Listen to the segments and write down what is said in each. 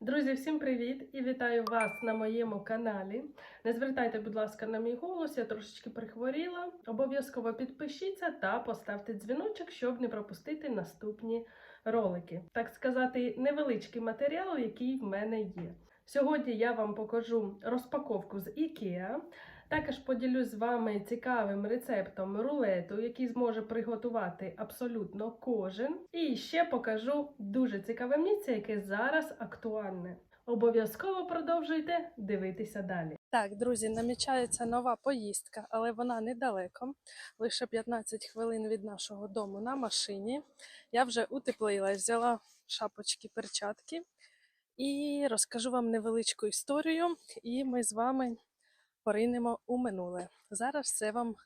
Друзі, всім привіт і вітаю вас на моєму каналі. Не звертайте, будь ласка, на мій голос, я трошечки прихворіла. Обов'язково підпишіться та поставте дзвіночок, щоб не пропустити наступні ролики. Так сказати, невеличкий матеріал, який в мене є. Сьогодні я вам покажу розпаковку з IKEA. Також поділюсь з вами цікавим рецептом рулету, який зможе приготувати абсолютно кожен. І ще покажу дуже цікаве місце, яке зараз актуальне. Обов'язково продовжуйте дивитися далі. Так, друзі, намічається нова поїздка, але вона недалеко. Лише 15 хвилин від нашого дому на машині. Я вже утеплилась, взяла шапочки, перчатки і розкажу вам невеличку історію. І ми з вами поринемо у минуле. Зараз все вам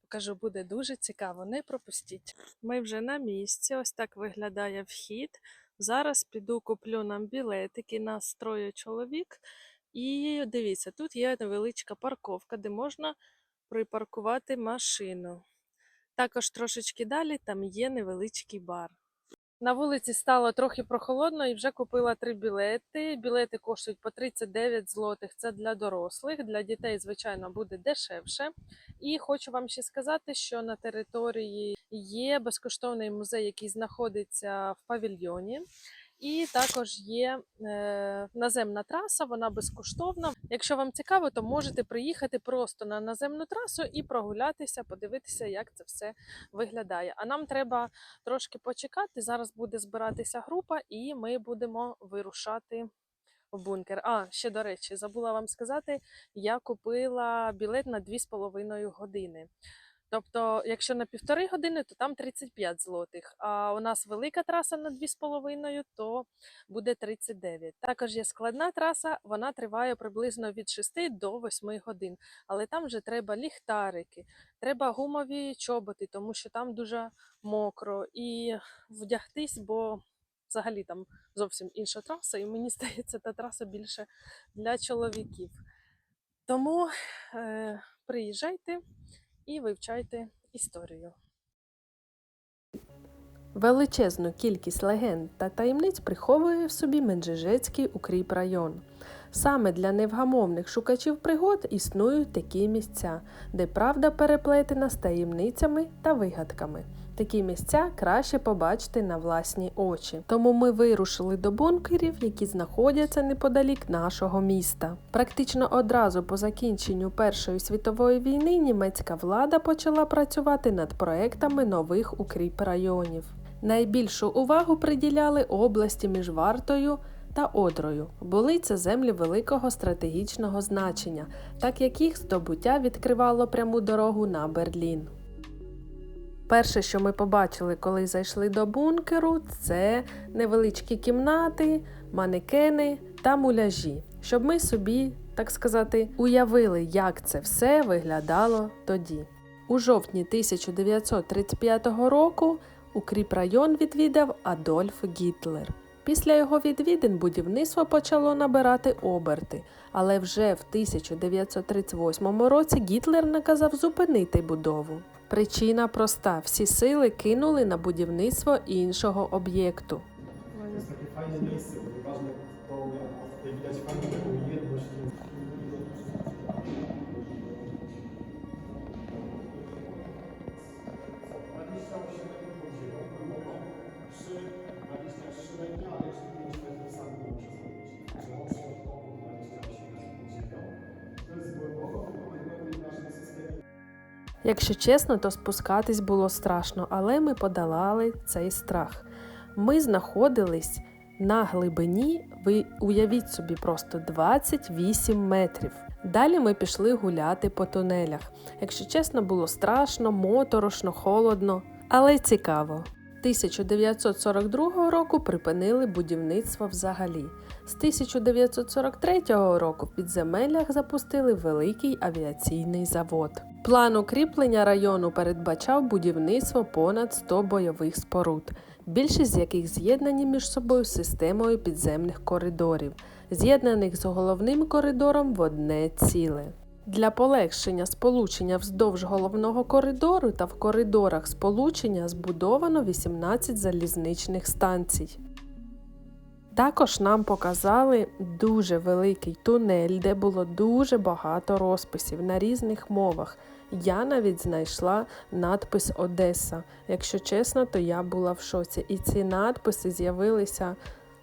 покажу, буде дуже цікаво. Не пропустіть. Ми вже на місці. Ось так виглядає вхід. Зараз піду куплю нам білетики. Нас троє чоловік. І дивіться, тут є невеличка парковка, де можна припаркувати машину. Також трошечки далі там є невеличкий бар. На вулиці стало трохи прохолодно і вже купила три білети. Білети коштують по 39 злотих. Це для дорослих, для дітей, звичайно, буде дешевше. І хочу вам ще сказати, що на території є безкоштовний музей, який знаходиться в павільйоні. І також є е, наземна траса, вона безкоштовна. Якщо вам цікаво, то можете приїхати просто на наземну трасу і прогулятися, подивитися, як це все виглядає. А нам треба трошки почекати. Зараз буде збиратися група, і ми будемо вирушати в бункер. А, ще до речі, забула вам сказати, я купила білет на 2,5 години. Тобто, якщо на півтори години, то там 35 злотих. А у нас велика траса на 2,5, то буде 39. Також є складна траса, вона триває приблизно від 6 до 8 годин. Але там вже треба ліхтарики, треба гумові чоботи, тому що там дуже мокро. І вдягтись, бо взагалі там зовсім інша траса, і мені здається, та траса більше для чоловіків. Тому е, приїжджайте і вивчайте історію. Величезну кількість легенд та таємниць приховує в собі Менжижецький укріп район. Саме для невгамовних шукачів пригод існують такі місця, де правда переплетена з таємницями та вигадками. Такі місця краще побачити на власні очі. Тому ми вирушили до бункерів, які знаходяться неподалік нашого міста. Практично одразу по закінченню Першої світової війни німецька влада почала працювати над проектами нових укріп районів. Найбільшу увагу приділяли області між Вартою та Одрою. Були це землі великого стратегічного значення, так як їх здобуття відкривало пряму дорогу на Берлін. Перше, що ми побачили, коли зайшли до бункеру, це невеличкі кімнати, манекени та муляжі, щоб ми собі, так сказати, уявили, як це все виглядало тоді. У жовтні 1935 року укріп район відвідав Адольф Гітлер. Після його відвідин будівництво почало набирати оберти, але вже в 1938 році Гітлер наказав зупинити будову. Причина проста: всі сили кинули на будівництво іншого об'єкту. Якщо чесно, то спускатись було страшно, але ми подолали цей страх. Ми знаходились на глибині, ви уявіть собі, просто 28 метрів. Далі ми пішли гуляти по тунелях. Якщо чесно, було страшно, моторошно, холодно, але цікаво. 1942 року припинили будівництво взагалі. З 1943 року в підземеллях запустили великий авіаційний завод. План укріплення району передбачав будівництво понад 100 бойових споруд, більшість з яких з'єднані між собою системою підземних коридорів, з'єднаних з головним коридором в одне ціле. Для полегшення сполучення вздовж головного коридору та в коридорах сполучення збудовано 18 залізничних станцій. Також нам показали дуже великий тунель, де було дуже багато розписів на різних мовах. Я навіть знайшла надпис Одеса. Якщо чесно, то я була в шоці. І ці надписи з'явилися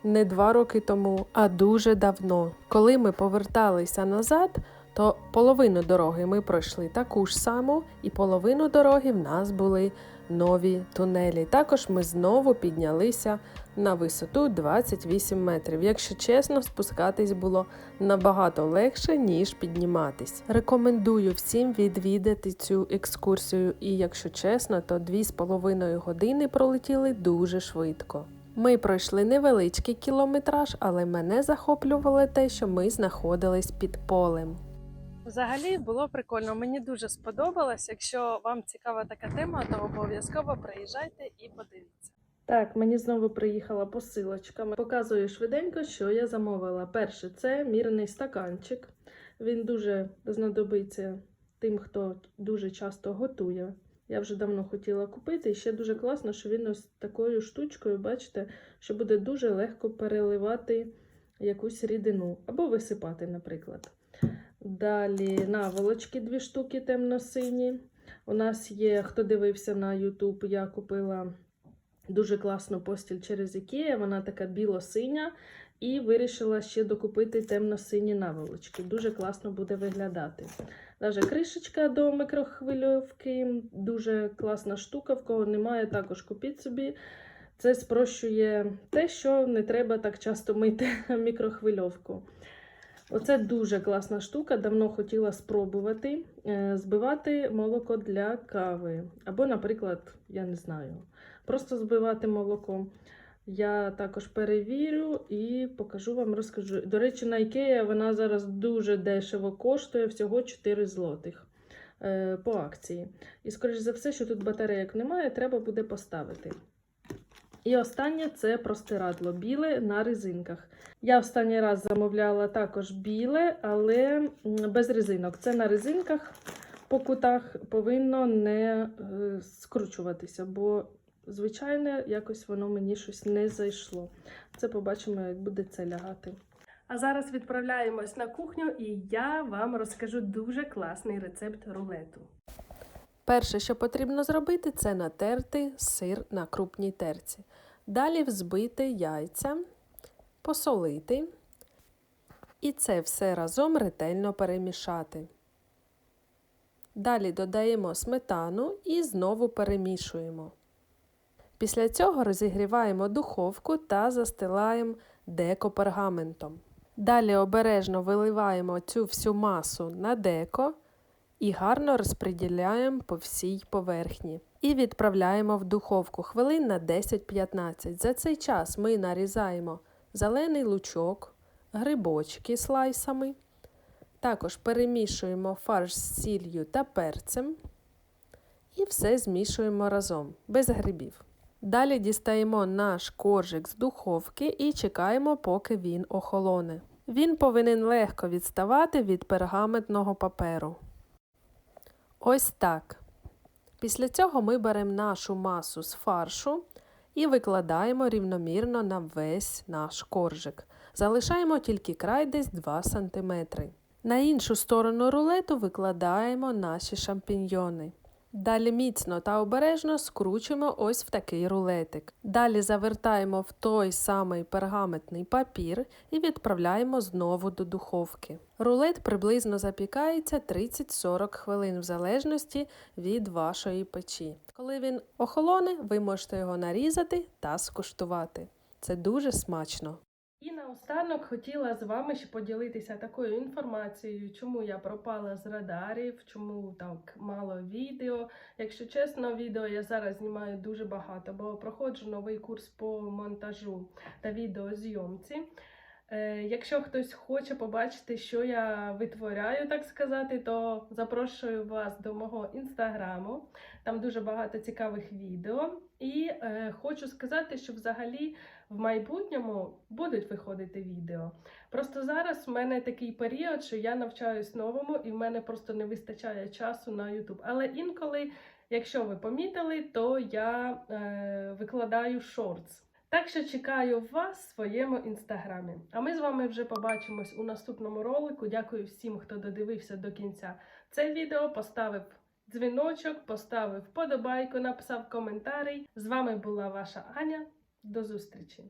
не два роки тому, а дуже давно. Коли ми поверталися назад, то половину дороги ми пройшли таку ж саму, і половину дороги в нас були нові тунелі. Також ми знову піднялися на висоту 28 метрів. Якщо чесно, спускатись було набагато легше, ніж підніматись. Рекомендую всім відвідати цю екскурсію, і якщо чесно, то 2,5 години пролетіли дуже швидко. Ми пройшли невеличкий кілометраж, але мене захоплювало те, що ми знаходились під полем. Взагалі було прикольно. Мені дуже сподобалось. Якщо вам цікава така тема, то обов'язково приїжджайте і подивіться. Так, мені знову приїхала посилочка. Показую швиденько, що я замовила. Перше, це мірний стаканчик. Він дуже знадобиться тим, хто дуже часто готує. Я вже давно хотіла купити. І ще дуже класно, що він ось такою штучкою, бачите, що буде дуже легко переливати якусь рідину або висипати, наприклад. Далі наволочки дві штуки темно-сині. У нас є, хто дивився на YouTube, я купила дуже класну постіль через Ікея. Вона така біло-синя. І вирішила ще докупити темно-сині наволочки. Дуже класно буде виглядати. Даже кришечка до микрохвильовки, дуже класна штука. В кого немає, також купіть собі. Це спрощує те, що не треба так часто мити мікрохвильовку. Оце дуже класна штука. Давно хотіла спробувати е, збивати молоко для кави. Або, наприклад, я не знаю, просто збивати молоко. Я також перевірю і покажу вам, розкажу. До речі, на Ікея вона зараз дуже дешево коштує, всього 4 злотих е, по акції. І, скоріш за все, що тут батарейок немає, треба буде поставити. І останнє це простирадло біле на резинках. Я останній раз замовляла також біле, але без резинок. Це на резинках по кутах повинно не е, скручуватися, бо звичайне, якось воно мені щось не зайшло. Це побачимо, як буде це лягати. А зараз відправляємось на кухню, і я вам розкажу дуже класний рецепт рулету. Перше, що потрібно зробити, це натерти сир на крупній терці. Далі взбити яйця, посолити і це все разом ретельно перемішати. Далі додаємо сметану і знову перемішуємо. Після цього розігріваємо духовку та застилаємо деко пергаментом. Далі обережно виливаємо цю всю масу на деко і гарно розподіляємо по всій поверхні. І відправляємо в духовку хвилин на 10-15. За цей час ми нарізаємо зелений лучок, грибочки слайсами. Також перемішуємо фарш з сіллю та перцем. І все змішуємо разом, без грибів. Далі дістаємо наш коржик з духовки і чекаємо, поки він охолоне. Він повинен легко відставати від пергаментного паперу. Ось так. Після цього ми беремо нашу масу з фаршу і викладаємо рівномірно на весь наш коржик. Залишаємо тільки край десь 2 см. На іншу сторону рулету викладаємо наші шампіньйони. Далі міцно та обережно скручуємо ось в такий рулетик. Далі завертаємо в той самий пергаментний папір і відправляємо знову до духовки. Рулет приблизно запікається 30-40 хвилин в залежності від вашої печі. Коли він охолоне, ви можете його нарізати та скуштувати. Це дуже смачно. І наостанок хотіла з вами ще поділитися такою інформацією, чому я пропала з радарів, чому так мало відео. Якщо чесно, відео я зараз знімаю дуже багато, бо проходжу новий курс по монтажу та відеозйомці. Е, Якщо хтось хоче побачити, що я витворяю, так сказати, то запрошую вас до мого інстаграму. Там дуже багато цікавих відео. І е, хочу сказати, що взагалі в майбутньому будуть виходити відео. Просто зараз в мене такий період, що я навчаюсь новому, і в мене просто не вистачає часу на YouTube. Але інколи, якщо ви помітили, то я е, викладаю шортс. Так що чекаю вас в своєму інстаграмі. А ми з вами вже побачимось у наступному ролику. Дякую всім, хто додивився до кінця це відео, поставив дзвіночок, поставив вподобайку, написав коментарі. З вами була ваша Аня. До зустрічі!